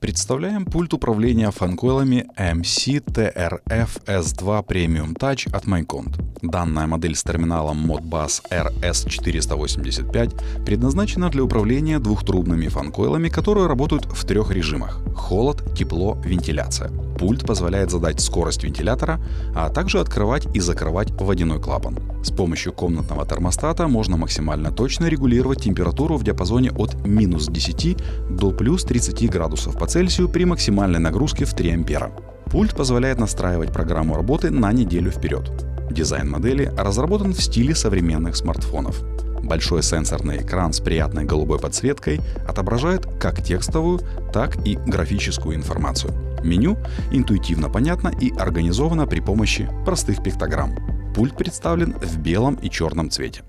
Представляем пульт управления фанкоилами MC TRF S2 Premium Touch от MyCont. Данная модель с терминалом Modbus RS485 предназначена для управления двухтрубными фанкоилами, которые работают в трех режимах – холод, тепло, вентиляция. Пульт позволяет задать скорость вентилятора, а также открывать и закрывать водяной клапан. С помощью комнатного термостата можно максимально точно регулировать температуру в диапазоне от минус 10 до плюс 30 градусов по Цельсию при максимальной нагрузке в 3 ампера. Пульт позволяет настраивать программу работы на неделю вперед. Дизайн модели разработан в стиле современных смартфонов. Большой сенсорный экран с приятной голубой подсветкой отображает как текстовую, так и графическую информацию. Меню интуитивно понятно и организовано при помощи простых пиктограмм. Пульт представлен в белом и черном цвете.